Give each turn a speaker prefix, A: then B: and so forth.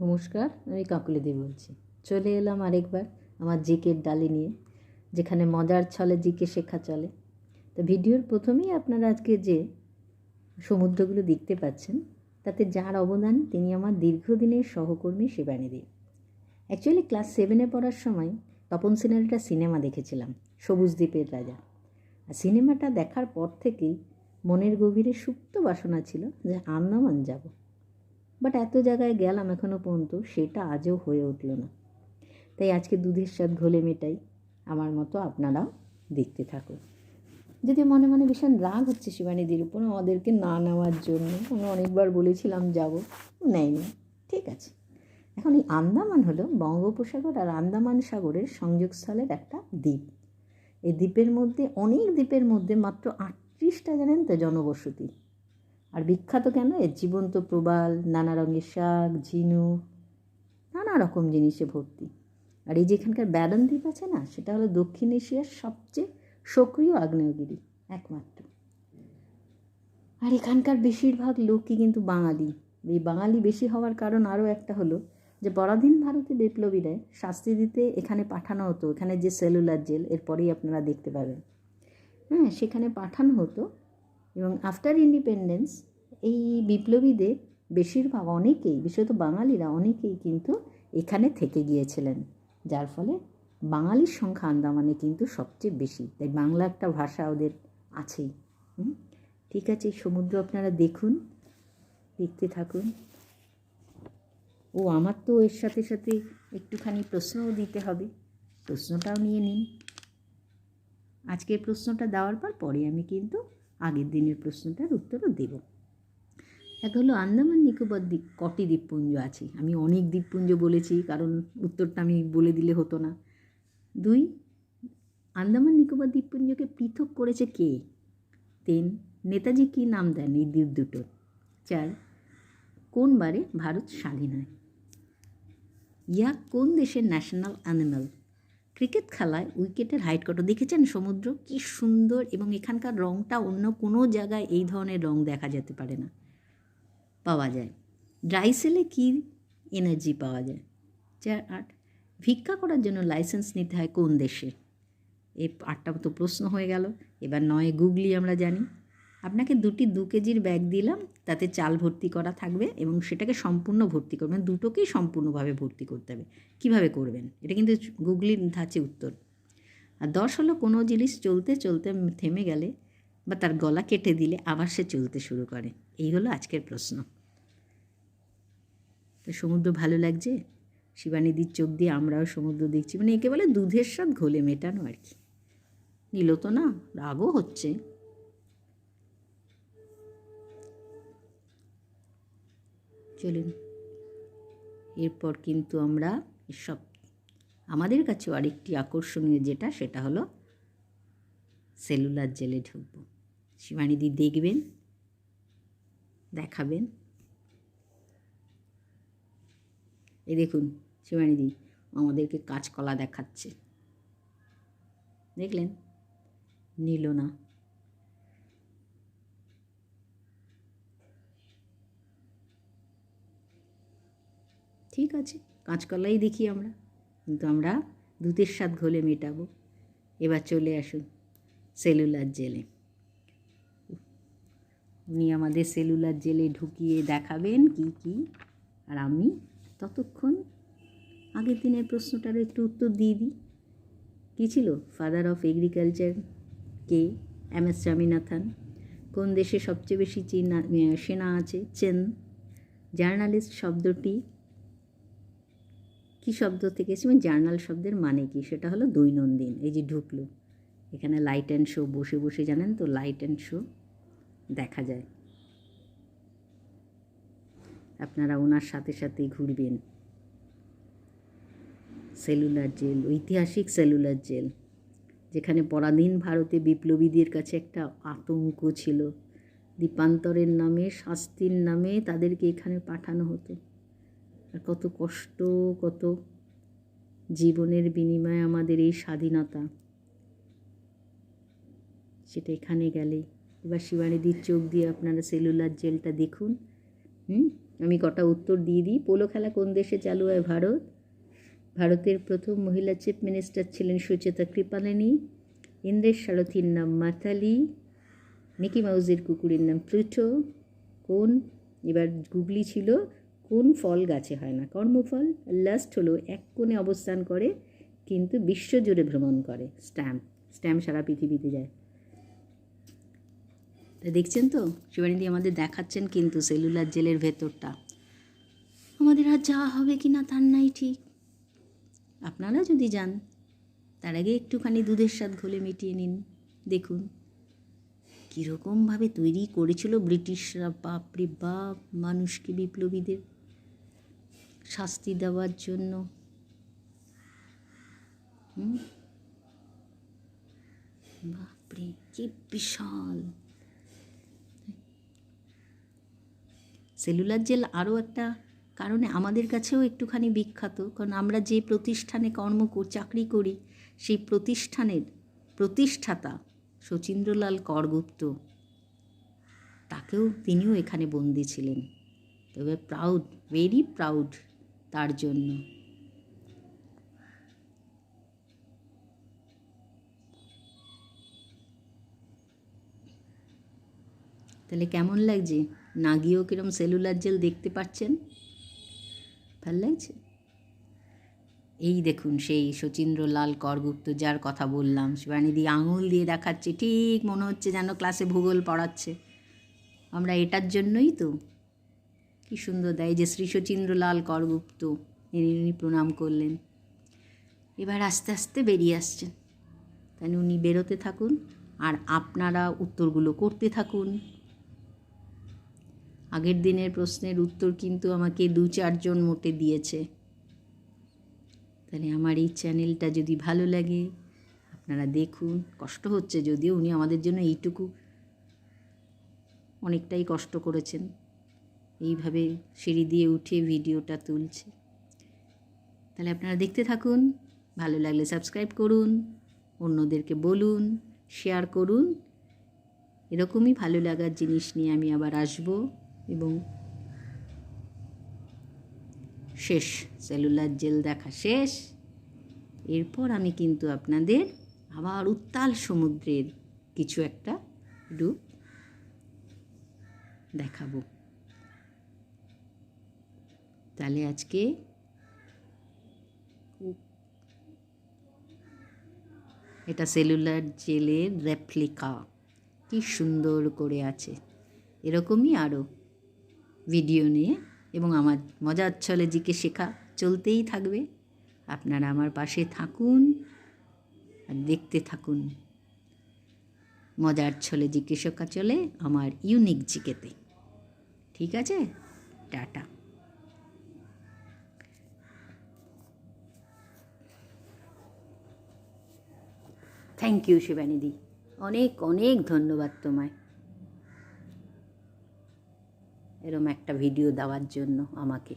A: নমস্কার, আমি কাকুলি দেবী বলছি। চলে এলাম আরেকবার আমার জিকের ডালি নিয়ে, যেখানে মজার ছলে জিকে শেখা চলে। তো ভিডিওর প্রথমেই আপনারা আজকে যে সমুদ্রগুলো দেখতে পাচ্ছেন, তাতে যার অবদান তিনি আমার দীর্ঘদিনের সহকর্মী শিবানীদি অ্যাকচুয়ালি ক্লাস সেভেনে পড়ার সময় তপন সিনহার একটা সিনেমা দেখেছিলাম, সবুজ দ্বীপের রাজা। আর সিনেমাটা দেখার পর থেকেই মনের গভীরে সুপ্ত বাসনা ছিল যে আন্দামান যাব। বাট এত জায়গায় গেলাম এখনও পর্যন্ত, সেটা আজও হয়ে উঠল না। তাই আজকে দুধের স্বাদ ঘোলে মেটাই। আমার মতো আপনারাও দেখতে থাকুন। যদি মনে মনে ভীষণ রাগ হচ্ছে শিবানীদির উপর, আমাদেরকে না নেওয়ার জন্য, আমি অনেকবার বলেছিলাম যাব নেয়নি। ঠিক আছে। এখন এই আন্দামান হলো বঙ্গোপসাগর আর আন্দামান সাগরের সংযোগস্থলের একটা দ্বীপ। এই দ্বীপের মধ্যে, অনেক দ্বীপের মধ্যে মাত্র আটত্রিশটা জানেন তো জনবসতি। আর বিখ্যাত কেন? এর জীবন্ত প্রবাল, নানা রঙের শাক ঝিনুক নানা রকম জিনিসে ভর্তি। আর এই যেখানকার ব্যাডন দ্বীপ আছে না, সেটা হলো দক্ষিণ এশিয়ার সবচেয়ে সক্রিয় আগ্নেয়গিরি, একমাত্র। আর এখানকার বেশিরভাগ লোকই কিন্তু বাঙালি। এই বাঙালি বেশি হওয়ার কারণ আরও একটা হলো যে পরাধীন ভারতে বিপ্লবীরা শাস্তি দিতে এখানে পাঠানো হতো। এখানে যে সেলুলার জেল, এরপরেই আপনারা দেখতে পাবেন। হ্যাঁ সেখানে পাঠানো হতো এবং আফটার ইন্ডিপেন্ডেন্স এই বিপ্লবীদের বেশিরভাগ অনেকেই, বিশেষত বাঙালিরা অনেকেই কিন্তু এখানে থেকে গিয়েছিলেন। যার ফলে বাঙালির সংখ্যা আন্দামানে কিন্তু সবচেয়ে বেশি। তাই বাংলা একটা ভাষা ওদের আছেই। ঠিক আছে সমুদ্র আপনারা দেখুন, দেখতে থাকুন। ও, আমার তো এর সাথে সাথে একটুখানি প্রশ্নও দিতে হবে। প্রশ্নটাও নিয়ে নিন। আজকের প্রশ্নটা দেওয়ার পর পরে আমি কিন্তু আগের দিনের প্রশ্নটার উত্তরও দেব। এক হলো আন্দামান নিকোবর দ্বীপ কটি দ্বীপপুঞ্জ আছে? আমি অনেক দ্বীপপুঞ্জ বলেছি, কারণ উত্তরটা আমি বলে দিলে হতো না। দুই, আন্দামান নিকোবর দ্বীপপুঞ্জকে পৃথক করেছে কে? তিন, নেতাজি কী নাম দেন এই দ্বীপ দুটোর? চার, কোন বারে ভারত স্বাধীন হয়? ইয়া কোন দেশের ন্যাশনাল অ্যানিম্যাল ক্রিকেট খেলায় উইকেটের হাইট কত? দেখেছেন সমুদ্র? কি সুন্দর এবং এখানকার রঙটা অন্য কোনো জায়গায় এই ধরনের রং দেখা যেতে পারে না। পাওয়া যায়। ড্রাই সেলে কী এনার্জি পাওয়া যায়? চার আট। ভিক্ষা করার জন্য লাইসেন্স নিতে হয় কোন দেশে? এই আটটা তো প্রশ্ন হয়ে গেল। এবার নয় গুগলি আমরা জানি। আপনাকে দুটি দু কেজির ব্যাগ দিলাম, তাতে চাল ভর্তি করা থাকবে এবং সেটাকে সম্পূর্ণ ভর্তি করবেন, দুটোকেই সম্পূর্ণভাবে ভর্তি করতে হবে। কীভাবে করবেন? এটা কিন্তু গুগলির ধাঁচে উত্তর। আর দশ হলো কোনো জিনিস চলতে চলতে থেমে গেলে বা তার গলা কেটে দিলে আবার সে চলতে শুরু করে। এই হলো আজকের প্রশ্ন। তো সমুদ্র ভালো লাগছে? শিবানীদির চোখ দিয়ে আমরাও সমুদ্র দেখছি। মানে একে বলে দুধের স্বাদ ঘোলে মেটানো আর কি। নিল তো না? রাগও হচ্ছে। চলুন। এরপর কিন্তু আমরা এসব, আমাদের কাছেও আরেকটি আকর্ষণীয় যেটা, সেটা হলো সেলুলার জেলে ঢুকব। শিবানীদি দেখবেন, দেখাবেন। এই দেখুন শিবানীদি আমাদেরকে কাঁচকলা দেখাচ্ছে। দেখলেন? নিল না। ঠিক আছে, কাঁচকলাই দেখি আমরা। কিন্তু আমরা দুধের স্বাদ ঘোলে মেটাবো। এবার চলে আসুন সেলুলার জেলে। উনি আমাদের সেলুলার জেলে ঢুকিয়ে দেখাবেন কি কি, আর আমি ততক্ষণ আগের দিনের প্রশ্নটার একটু উত্তর দিয়ে দিই। কী ছিল? Father of agriculture K? M S Swaminathan কোন দেশে সবচেয়ে বেশি চীনা সেনা আছে? চেন জার্নালিস্ট শব্দটি কী শব্দ থেকে এসেছে? জার্নাল শব্দের মানে কি? সেটা হলো দৈনন্দিন। এই যে ঢুকলো। এখানে লাইট অ্যান্ড শো বসে বসে জানেন তো? লাইট অ্যান্ড শো দেখা যায়। আপনারা ওনার সাথে সাথে ঘুরবেন। সেলুলার জেল, ঐতিহাসিক সেলুলার জেল। যেখানে পরাধীন ভারতে বিপ্লবীদের কাছে একটা আতঙ্ক ছিল। দীপান্তরের নামে, শাস্তির নামে তাদেরকে এখানে পাঠানো হতো। আর কত কষ্ট, কত জীবনের বিনিময়ে আমাদের এই স্বাধীনতা। সেটা এখানে গেলে। এবার শিবানীদির চোখ দিয়ে আপনারা সেলুলার জেলটা দেখুন। হুম? আমি কটা উত্তর দিয়ে দিই। পোলো খেলা কোন দেশে চালু হয়? ভারত। ভারতের প্রথম মহিলা চিফ মিনিস্টার ছিলেন সুচেতা কৃপালিনী। ইন্দ্রের সারথীর নাম মাতালি। মিকি মাউজের কুকুরের নাম প্লুটো। কোন? এবার গুগলি ছিল কোন ফল গাছে হয় না। কর্মফল, লাস্ট হলো এক কোণে অবস্থান করে, কিন্তু বিশ্বজুড়ে ভ্রমণ করে। স্ট্যাম্প স্ট্যাম্প সারা পৃথিবীতে যায়। তা দেখছেন তো? শিবানীদি আমাদের দেখাচ্ছেন কিন্তু সেলুলার জেলের ভেতরটা। আমাদের আর যাওয়া হবে কি না তার নাই ঠিক। আপনারা যদি যান, তার আগে একটুখানি দুধের স্বাদ ঘোলে মিটিয়ে নিন। দেখুন, কীরকমভাবে তৈরি করেছিল ব্রিটিশরা। বাপরে বাপ, মানুষকে বিপ্লবীদের শাস্তি দেওয়ার জন্য। বাপরে, কি বিশাল। সেলুলার জেল আরও একটা কারণে আমাদের কাছেও একটুখানি বিখ্যাত, কারণ আমরা যে প্রতিষ্ঠানে কর্ম কর- চাকরি করি, সেই প্রতিষ্ঠানের প্রতিষ্ঠাতা শচীন্দ্রলাল করগুপ্ত। তাকেও তিনিও এখানে বন্দি ছিলেন। তবে প্রাউড ভেরি প্রাউড তার জন্য। তাহলে কেমন লাগছে? না গিয়েও কিরম সেলুলার জেল দেখতে পাচ্ছেন? ভালো লাগছে? এই দেখুন, সেই শচীন্দ্রলাল করগুপ্ত যার কথা বললাম, শিবানীদি আঙুল দিয়ে দেখাচ্ছে, ঠিক মনে হচ্ছে যেন ক্লাসে ভূগোল পড়াচ্ছে। আমরা এটার জন্যই তো কি সুন্দর দেয় যে শ্রী শচীন্দ্রলাল করগুপ্ত ইনি উনি প্রণাম করলেন। এবার আস্তে আস্তে বেরিয়ে আসছেন। তাই উনি বেরোতে থাকুন, আর আপনারা উত্তরগুলো করতে থাকুন। আগের দিনের প্রশ্নের উত্তর কিন্তু আমাকে দু চারজন মোটে দিয়েছে। তাহলে আমার এই চ্যানেলটা যদি ভালো লাগে, আপনারা দেখুন, কষ্ট হচ্ছে যদিও উনি আমাদের জন্য এইটুকু অনেকটাই কষ্ট করেছেন। এইভাবে সিঁড়ি দিয়ে উঠে ভিডিওটা তুলছে। তাহলে আপনারা দেখতে থাকুন, ভালো লাগলে সাবস্ক্রাইব করুন, অন্যদেরকে বলুন, শেয়ার করুন। এরকমই ভালো লাগার জিনিস নিয়ে আমি আবার আসব এবং শেষ, সেলুলার জেল দেখা শেষ। এরপর আমি কিন্তু আপনাদের আবার উত্তাল সমুদ্রের কিছু একটা রূপ দেখাবো। তাহলে আজকে এটা সেলুলার জেলের রেপ্লিকা। কি সুন্দর করে আছে। এরকমই আরও ভিডিও নিয়ে এবং আমার মজার ছলে জিকে শেখা চলতেই থাকবে। আপনারা আমার পাশে থাকুন আর দেখতে থাকুন। মজার ছলে শেখা চলে আমার ইউনিক জিকেতে। ঠিক আছে? টাটা। থ্যাংক ইউ শিবানিদি অনেক অনেক ধন্যবাদ তোমায়। এরম একটা ভিডিও দেওয়ার জন্য আমাকে।